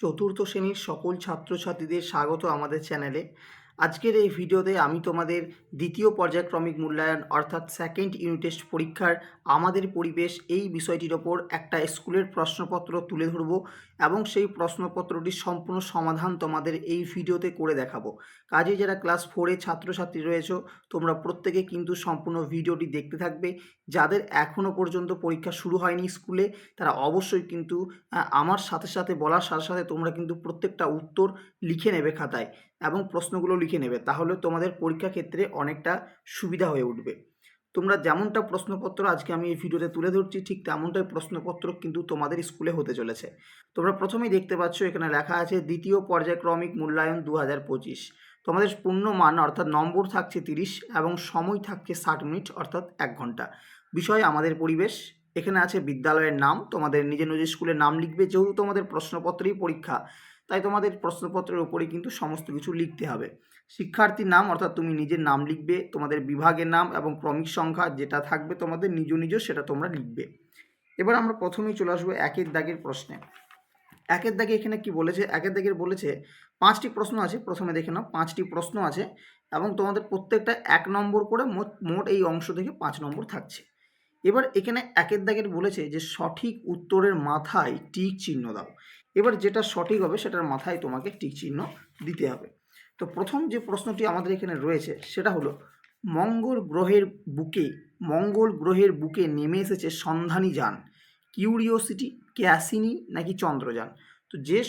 চতুর্থ শ্রেণির সকল ছাত্রছাত্রীদের স্বাগত আমাদের চ্যানেলে। আজকের এই ভিডিওতে আমি তোমাদের দ্বিতীয় পর্যায়ক্রমিক মূল্যায়ন অর্থাৎ সেকেন্ড ইউনিট টেস্ট পরীক্ষার আমাদের পরিবেশ এই বিষয়টির ওপর একটা স্কুলের প্রশ্নপত্র তুলে ধরবো এবং সেই প্রশ্নপত্রটির সম্পূর্ণ সমাধান তোমাদের এই ভিডিওতে করে দেখাবো। কাজে যারা ক্লাস ফোরে ছাত্রছাত্রী রয়েছে, তোমরা প্রত্যেকে কিন্তু সম্পূর্ণ ভিডিওটি দেখতে থাকবে। যাদের এখনও পর্যন্ত পরীক্ষা শুরু হয়নি স্কুলে, তারা অবশ্যই কিন্তু আমার সাথে সাথে বলার সাথে সাথে তোমরা কিন্তু প্রত্যেকটা উত্তর লিখে নেবে খাতায়। এবং প্রশ্নগুলো লিখে নেবে, তাহলে তোমাদের পরীক্ষা ক্ষেত্রে অনেকটা সুবিধা হয়ে উঠবে। তোমরা যেমনটা প্রশ্নপত্র আজকে আমি এই ভিডিওতে তুলে ধরছি, ঠিক তেমনটাই প্রশ্নপত্র কিন্তু তোমাদের স্কুলে হতে চলেছে। তোমরা প্রথমেই দেখতে পাচ্ছ, এখানে লেখা আছে, দ্বিতীয় পর্যায়ক্রমিক মূল্যায়ন দু হাজার পঁচিশ। তোমাদের পূর্ণ মান অর্থাৎ নম্বর থাকছে তিরিশ এবং সময় থাকছে ষাট মিনিট, অর্থাৎ এক ঘণ্টা। বিষয় আমাদের পরিবেশ এখানে আছে বিদ্যালয়ের নাম, তোমাদের নিজের নিজের স্কুলের নাম লিখবে, যেহেতু তোমাদের প্রশ্নপত্রেই পরীক্ষা, তাই তোমাদের প্রশ্নপত্রের উপরে কিন্তু সমস্ত কিছু লিখতে হবে। শিক্ষার্থীর নাম, অর্থাৎ তুমি নিজের নাম লিখবে, তোমাদের বিভাগের নাম এবং ক্রমিক সংখ্যা যেটা থাকবে তোমাদের নিজ নিজ সেটা তোমরা লিখবে। এবার আমরা প্রথমেই চলে আসব একের দাগের প্রশ্নে। একের দাগে এখানে কি বলেছে? একের দাগের বলেছে, পাঁচটি প্রশ্ন আছে, প্রথমে দেখে নাও, পাঁচটি প্রশ্ন আছে এবং তোমাদের প্রত্যেকটা এক নম্বর করে মোট মোট এই অংশ থেকে পাঁচ নম্বর থাকছে। এবার এখানে একের দাগের বলেছে যে সঠিক উত্তরের মাথায় টিক চিহ্ন দাও। এবার যেটা সঠিক হবে সেটার মাথায় তোমাকে টিক চিহ্ন দিতে হবে। তো প্রথম যে প্রশ্নটি আমাদের এখানে রয়েছে সেটা হলো, মঙ্গল গ্রহের বুকে, মঙ্গল গ্রহের বুকে নেমে এসেছে সন্ধানী যান, কিউরিওসিটি, ক্যাসিনি নাকি চন্দ্রযান? তো যে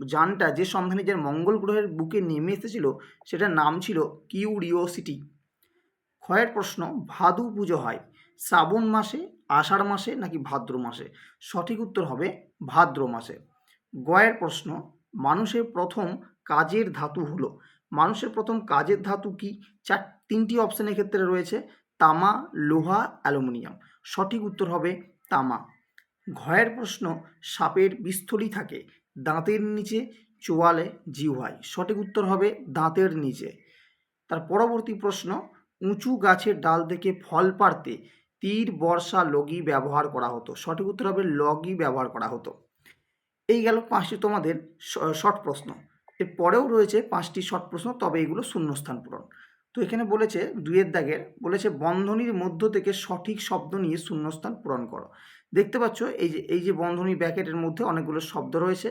যানটা, যে সন্ধানী যান মঙ্গল গ্রহের বুকে নেমে এসেছিল, সেটার নাম ছিল কিউরিওসিটি। ক্ষয়ের প্রশ্ন, ভাদু পুজো হয় শ্রাবণ মাসে, আষাঢ় মাসে নাকি ভাদ্র মাসে? সঠিক উত্তর হবে ভাদ্র মাসে। গয়ের প্রশ্ন, মানুষের প্রথম কাজের ধাতু হলো। মানুষের প্রথম কাজের ধাতু কি? চার, তিনটি অপশনের ক্ষেত্রে রয়েছে, তামা, লোহা, অ্যালুমিনিয়াম। সঠিক উত্তর হবে তামা। ঘয়ের প্রশ্ন, সাপের বিস্থলি থাকে দাঁতের নিচে, চোয়ালে জিহ্বায় সঠিক উত্তর হবে দাঁতের নিচে। তার পরবর্তী প্রশ্ন, উঁচু গাছের ডাল থেকে ফল পাড়তে তীর, বর্ষা, লগি ব্যবহার করা হতো। সঠিক উত্তর হবে লগি ব্যবহার করা হতো। এই গেল পাঁচটি তোমাদের শর্ট প্রশ্ন। এর পরেও রয়েছে পাঁচটি শর্ট প্রশ্ন, তবে এগুলো শূন্যস্থান পূরণ। তো এখানে বলেছে দুয়ের দাগের, বলেছে বন্ধনীর মধ্য থেকে সঠিক শব্দ নিয়ে শূন্যস্থান পূরণ করো। দেখতে পাচ্ছ, এই যে এই যে বন্ধনী ব্যাকেটের মধ্যে অনেকগুলো শব্দ রয়েছে,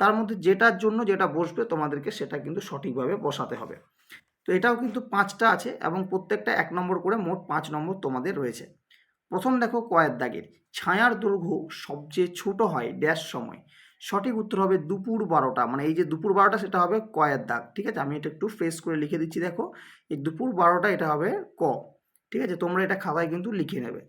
তার মধ্যে যেটার জন্য যেটা বসবে তোমাদেরকে সেটা কিন্তু সঠিকভাবে বসাতে হবে। তো এটাও কিন্তু পাঁচটা আছে এবং প্রত্যেকটা এক নম্বর করে মোট পাঁচ নম্বর তোমাদের রয়েছে। প্রথম দেখো কয়ের দাগের। ছায়ার দৈর্ঘ্য সবচেয়ে ছোট হয় ড্যাশ সময়। সঠিক উত্তর হবে দুপুর বারোটা। মানে এই যে দুপুর বারোটা সেটা হবে কয়ের দাগ। ঠিক আছে? আমি এটা একটু ফ্রেশ করে লিখে দিচ্ছি, দেখো। এই দুপুর বারোটা এটা হবে ক। ঠিক আছে? তোমরা এটা খাতায় কিন্তু লিখে নেবে।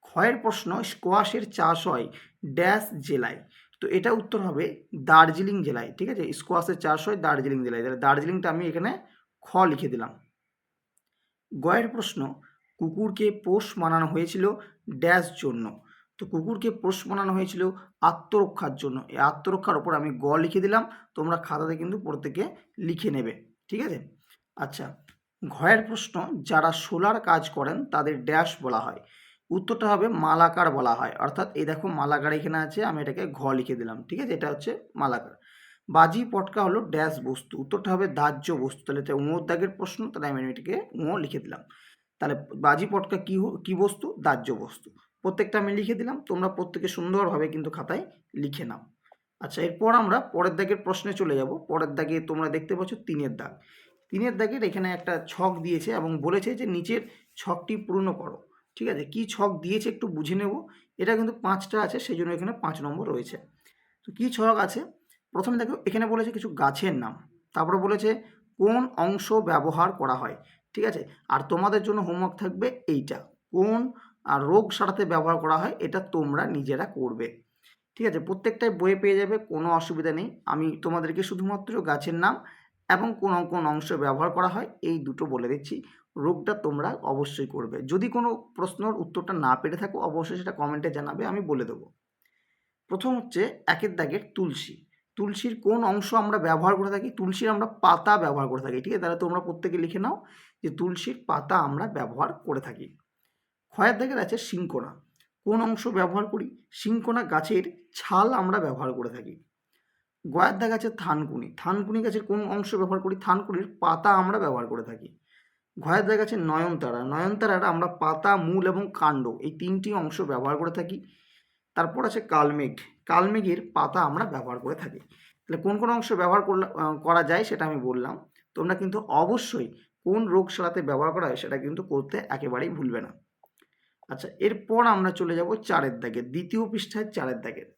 ক্ষয়ের প্রশ্ন, স্কোয়াশের চাষ হয় ড্যাশ জেলায়। তো এটা উত্তর হবে দার্জিলিং জেলায়। ঠিক আছে? স্কোয়াশের চাষ হয় দার্জিলিং জেলায়। তাহলে দার্জিলিংটা আমি এখানে খ লিখে দিলাম। গয়ের প্রশ্ন, কুকুরকে পোষ মানানো হয়েছিল ড্যাশ জন্য। তো কুকুরকে পোষ মানানো হয়েছিল আত্মরক্ষার জন্য। এই আত্মরক্ষার ওপর আমি গ লিখে দিলাম, তোমরা খাতাতে কিন্তু প্রত্যেকে লিখে নেবে। ঠিক আছে? আচ্ছা ঘয়ের প্রশ্ন, যারা সোলার কাজ করেন তাদের ড্যাশ বলা হয়। উত্তরটা হবে মালাকার বলা হয়। অর্থাৎ এই দেখো মালাকার এখানে আছে, আমি এটাকে ঘ লিখে দিলাম। ঠিক আছে? এটা হচ্ছে মালাকার। বাজি পটকা হলো ড্যাশ বস্তু। উত্তরটা হবে দাহ্য বস্তু। তাহলে এটা উঁয়োর দাগের প্রশ্ন, তাহলে আমি এটাকে উঁয়ো লিখে দিলাম। তাহলে বাজি পটকা কী কী বস্তু? দাহ্য বস্তু। প্রত্যেকটা আমি লিখে দিলাম, তোমরা প্রত্যেকে সুন্দরভাবে কিন্তু খাতায় লিখে নাও। আচ্ছা এরপর আমরা পরের দাগের প্রশ্নে চলে যাব। পরের দাগে তোমরা দেখতে পাচ্ছ তিনের দাগ। তিনের দাগের এখানে একটা ছক দিয়েছে এবং বলেছে যে নিচের ছকটি পূর্ণ করো। ঠিক আছে? কি ছক দিয়েছে একটু বুঝে নেব। এটা কিন্তু পাঁচটা আছে সেই জন্য এখানে পাঁচ নম্বর রয়েছে। তো কি ছক আছে? প্রথমে দেখো, এখানে বলেছে কিছু গাছের নাম। তারপরে বলেছে কোন অংশ ব্যবহার করা হয়, ঠিক আছে? আর তোমাদের জন্য হোমওয়ার্ক থাকবে এইটা। কোন আর রোগ সারাতে ব্যবহার করা হয়, এটা তোমরা নিজেরা করবে। ঠিক আছে? প্রত্যেকটাই বইয়ে পেয়ে যাবে, কোনো অসুবিধা নেই। আমি তোমাদেরকে শুধুমাত্র গাছের নাম এবং কোন কোন অংশ ব্যবহার করা হয়, এই দুটো বলে দিচ্ছি। রোগটা তোমরা অবশ্যই করবে। যদি কোনো প্রশ্নর উত্তরটা না পেরে থাকো, অবশ্যই সেটা কমেন্টে জানাবে, আমি বলে দেবো। প্রথম হচ্ছে একের দাগের তুলসী। তুলসীর কোন অংশ আমরা ব্যবহার করে থাকি? তুলসীর আমরা পাতা ব্যবহার করে থাকি, ঠিক আছে? তাহলে তোমরা প্রত্যেকে লিখে নাও যে তুলসীর পাতা আমরা ব্যবহার করে থাকি। ক্ষয়ের দাগের আছে শিঙ্কোনা কোন অংশ ব্যবহার করি? শিঙ্কোনা গাছের ছাল আমরা ব্যবহার করে থাকি। গয়ার দাগ আছে থানকুনি। থানকুনি গাছের কোন অংশ ব্যবহার করি? থানকুনির পাতা আমরা ব্যবহার করে থাকি। ঘয়ের দাগ আছে নয়নতারা। নয়নতারার আমরা পাতা, মূল এবং কাণ্ড এই তিনটি অংশ ব্যবহার করে থাকি। তারপর আছে কালমেঘ। কালমেঘের পাতা আমরা ব্যবহার করে থাকি। তাহলে কোন কোন অংশ ব্যবহার করা যায় সেটা আমি বললাম। তোমরা কিন্তু অবশ্যই কোন রোগ সারাতে ব্যবহার করা হয় সেটা কিন্তু করতে একেবারেই ভুলবে না। আচ্ছা এরপর আমরা চলে যাব চারের দাগে, দ্বিতীয় পৃষ্ঠায় চারের দাগের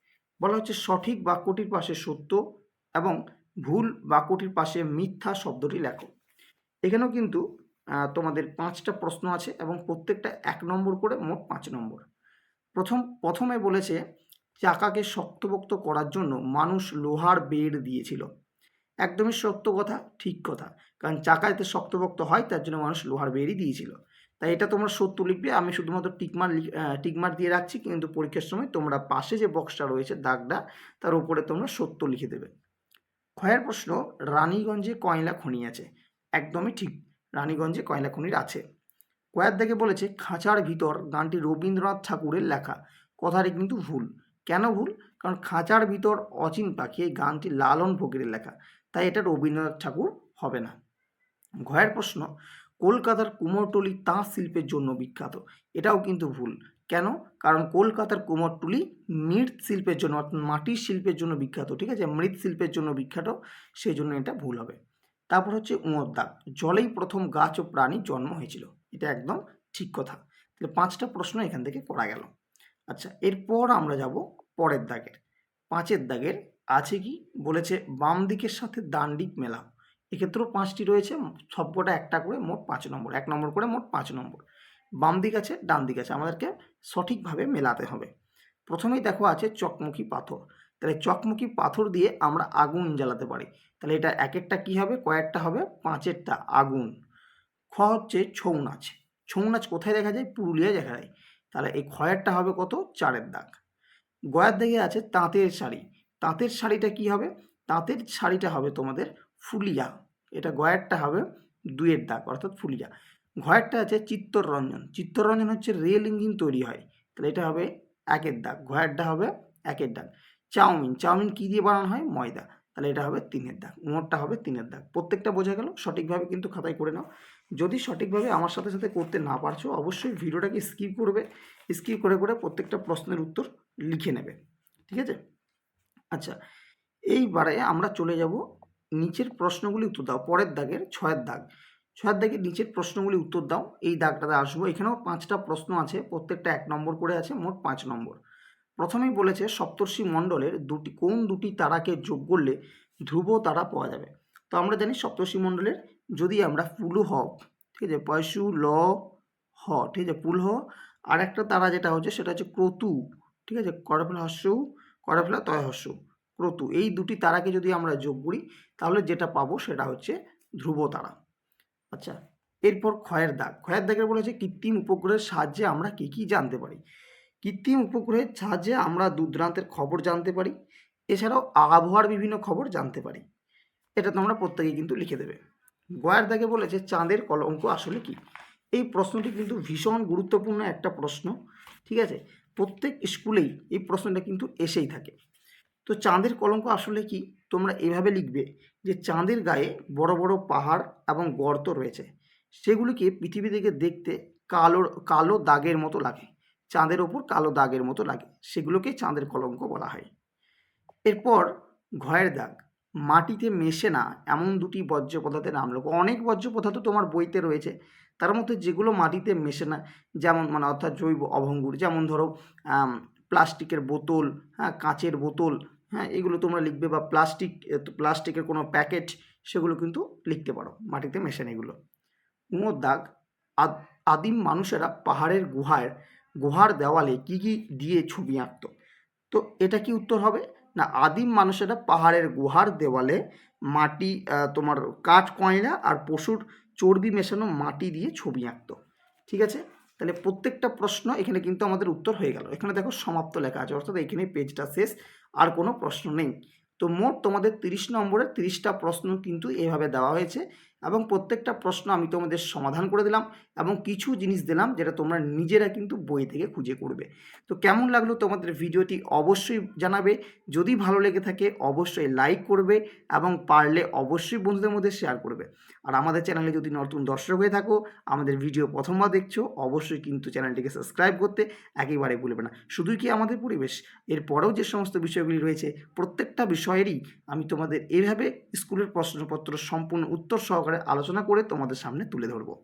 বলা হচ্ছে সঠিক বাক্যটির পাশে সত্য এবং ভুল বাক্যটির পাশে মিথ্যা শব্দটি লেখো। এখানেও কিন্তু তোমাদের পাঁচটা প্রশ্ন আছে এবং প্রত্যেকটা এক নম্বর করে মোট পাঁচ নম্বর। প্রথম, প্রথমে বলেছে চাকাকে শক্তপোক্ত করার জন্য মানুষ লোহার বেড় দিয়েছিল। একদমই সত্য কথা, ঠিক কথা। কারণ চাকা যাতে শক্তপোক্ত হয়, তার জন্য মানুষ লোহার বেড়ই দিয়েছিল। তাই এটা তোমরা সত্য লিখবে, আমি শুধুমাত্র টিকমার টিকমার দিয়ে রাখছি, কিন্তু পরীক্ষার সময় তোমরা পাশে যে বক্সটা রয়েছে, দাগটা, তার উপরে তোমরা সত্য লিখে দেবে। ক্ষয়ের প্রশ্ন, রানীগঞ্জে কয়লা খনি আছে? একদমই ঠিক, রানীগঞ্জে কয়লা খনির আছে। কয়েক দেখে বলেছে, খাঁচার ভিতর গানটি রবীন্দ্রনাথ ঠাকুরের লেখা। কথাটি কিন্তু ভুল। কেন ভুল? কারণ খাঁচার ভিতর অচিন পাখি এই গানটি লালন ফকিরের লেখা। তাই এটা রবীন্দ্রনাথ ঠাকুর হবে না। ঘয়ের প্রশ্ন, কলকাতার কুমোরটুলি তাঁত শিল্পের জন্য বিখ্যাত। এটাও কিন্তু ভুল। কেন? কারণ কলকাতার কুমোরটুলি মৃৎ শিল্পের জন্য অর্থাৎ মাটির শিল্পের জন্য বিখ্যাত, ঠিক আছে? মৃৎ শিল্পের জন্য বিখ্যাত, সেই জন্য এটা ভুল হবে। তারপর হচ্ছে উঁয়োর দাগ জলেই প্রথম গাছ ও প্রাণী জন্ম হয়েছিল। এটা একদম ঠিক কথা। তাহলে পাঁচটা প্রশ্ন এখান থেকে করা গেল। আচ্ছা এরপর আমরা যাব পরের দাগের। পাঁচের দাগের আছে কি? বলেছে, বাম দিকের সাথে ডান দিক মেলাও। এক্ষেত্রেও পাঁচটি রয়েছে সবকটা একটা করে মোট পাঁচ নম্বর। এক নম্বর করে মোট পাঁচ নম্বর। বাম দিক আছে, ডান দিক আছে। আমাদেরকে সঠিকভাবে মেলাতে হবে। প্রথমেই দেখো আছে চকমকি পাথর। তাহলে চকমকি পাথর দিয়ে আমরা আগুন জ্বালাতে পারি। তাহলে এটা এক একটা কী হবে? কয়েকটা হবে? পাঁচেরটা আগুন। খ হচ্ছে ছৌ নাচ। ছৌ নাচ কোথায় দেখা যায়? পুরুলিয়ায় দেখা যায়। তাহলে এই খয়েরটা হবে কত? চারের দাগ। গয়ার দিকে আছে তাঁতের শাড়ি। তাঁতের শাড়িটা কি হবে? তাঁতের শাড়িটা হবে তোমাদের ফুলিয়া। এটা গয়ারটা হবে দুয়ের দাগ, অর্থাৎ ফুলিয়া। ঘয়েরটা আছে চিত্তরঞ্জন। চিত্তরঞ্জন হচ্ছে রেল ইঞ্জিন তৈরি হয়। তাহলে এটা হবে একের দাগ। ঘয়েরটা হবে একের দাগ। চাউমিন। চাউমিন কী দিয়ে বানানো হয়? ময়দা। তাহলে এটা হবে তিনের দাগ। মোটটা হবে তিনের দাগ। প্রত্যেকটা বোঝা গেল? সঠিকভাবে কিন্তু খাতায় করে নাও। যদি সঠিকভাবে আমার সাথে সাথে করতে না পারছ, অবশ্যই ভিডিওটাকে স্কিপ করবে। স্কিপ করে করে প্রত্যেকটা প্রশ্নের উত্তর লিখে নেবে। ঠিক আছে? আচ্ছা এইবারে আমরা চলে যাব নিচের প্রশ্নগুলি উত্তর দাও। পরের দাগের, ছয়ের দাগ। ছয়ের দাগের নিচের প্রশ্নগুলি উত্তর দাও। এই দাগটাতে আসব। এখানেও পাঁচটা প্রশ্ন আছে, প্রত্যেকটা এক নম্বর করে আছে, মোট পাঁচ নম্বর। প্রথমেই বলেছে, সপ্তর্ষি মণ্ডলের দুটি, কোন দুটি তারাকে যোগ করলে ধ্রুব তারা পাওয়া যাবে? তো আমরা জানি সপ্তর্ষি মণ্ডলের যদি আমরা পুলু হ, ঠিক আছে পয়সু ল, হ, ঠিক আছে পুল হ আর একটা তারা যেটা হচ্ছে সেটা হচ্ছে ক্রতু, ঠিক আছে, করফেলা হস্য, করফেলা তয় হস্য, ক্রতু, এই দুটি তারাকে যদি আমরা যোগ করি, তাহলে যেটা পাবো সেটা হচ্ছে ধ্রুব তারা। আচ্ছা এরপর ক্ষয়ের দাগ, ক্ষয়ের দাগের বলেছে কৃত্রিম উপগ্রহের সাহায্যে আমরা কী কী জানতে পারি? কৃত্রিম উপগ্রহের সাহায্যে আমরা দূরদূরান্তের খবর জানতে পারি, এছাড়াও আবহাওয়ার বিভিন্ন খবর জানতে পারি, এটা তোমরা প্রত্যেকেই কিন্তু লিখে দেবে। গয়ার দাগে বলেছে, চাঁদের কলঙ্ক আসলে কি? এই প্রশ্নটি কিন্তু ভীষণ গুরুত্বপূর্ণ একটা প্রশ্ন, ঠিক আছে? প্রত্যেক স্কুলেই এই প্রশ্নটা কিন্তু এসেই থাকে। তো চাঁদের কলঙ্ক আসলে কি? তোমরা এভাবে লিখবে যে চাঁদের গায়ে বড় বড় পাহাড় এবং গর্ত রয়েছে। সেগুলিকে পৃথিবী থেকে দেখতে কালো কালো দাগের মতো লাগে। চাঁদের ওপর কালো দাগের মতো লাগে। সেগুলোকে চাঁদের কলঙ্ক বলা হয়। এরপর ঘয়ের দাগ। মাটিতে মেশে না, এমন দুটি বর্জ্য পদার্থের নাম লেখো অনেক বর্জ্য পদার্থ তোমার বইতে রয়েছে। তার মধ্যে যেগুলো মাটিতে মেশে না, যেমন মানে অর্থাৎ জৈব অভঙ্গুর, যেমন ধরো প্লাস্টিকের বোতল হ্যাঁ কাঁচের বোতল হ্যাঁ এগুলো তোমরা লিখবে বা প্লাস্টিক প্লাস্টিকের কোনো প্যাকেট, সেগুলো কিন্তু লিখতে পারো মাটিতে মেশে না এগুলো। উমোর দাগ আদ- আদিম মানুষেরা পাহাড়ের গুহার গুহার দেওয়ালে কি কি দিয়ে ছবি আঁকতো? তো এটা কি উত্তর হবে? না, আদিম মানুষেরা পাহাড়ের গুহার দেওয়ালে মাটি তোমার কাঠ কয়লা আর পশুর চর্বি মেশানো মাটি দিয়ে ছবি আঁকতো। ঠিক আছে? তাহলে প্রত্যেকটা প্রশ্ন এখানে কিন্তু আমাদের উত্তর হয়ে গেল। এখানে দেখো সমাপ্ত লেখা আছে, অর্থাৎ এখানে পেজটা শেষ, আর কোনো প্রশ্ন নেই। তো মোট তোমাদের তিরিশ নম্বরের তিরিশটা প্রশ্ন কিন্তু এভাবে দেওয়া হয়েছে। এবং প্রত্যেকটা প্রশ্ন আমি তোমাদের সমাধান করে দিলাম এবং কিছু জিনিস দিলাম যেটা তোমরা নিজেরা কিন্তু বই থেকে খুঁজে করবে। তো কেমন লাগল তোমাদের ভিডিওটি অবশ্যই জানাবে, যদি ভালো লেগে থাকে অবশ্যই লাইক করবে এবং পারলে অবশ্যই বন্ধুদের মধ্যে শেয়ার করবে। আর আমাদের চ্যানেলে যদি নতুন দর্শক হয়ে থাকো, আমাদের ভিডিও প্রথমবার দেখছ, অবশ্যই কিন্তু চ্যানেলটিকে সাবস্ক্রাইব করতে একেবারে ভুলবে না। শুধুই কি আমাদের পরিবেশ? এরপরেও যে সমস্ত বিষয়গুলি রয়েছে, প্রত্যেকটা বিষয়েরই আমি তোমাদের এইভাবে স্কুলের প্রশ্নপত্র সম্পূর্ণ উত্তর সহকারে আলোচনা করে তোমাদের সামনে তুলে ধরবো।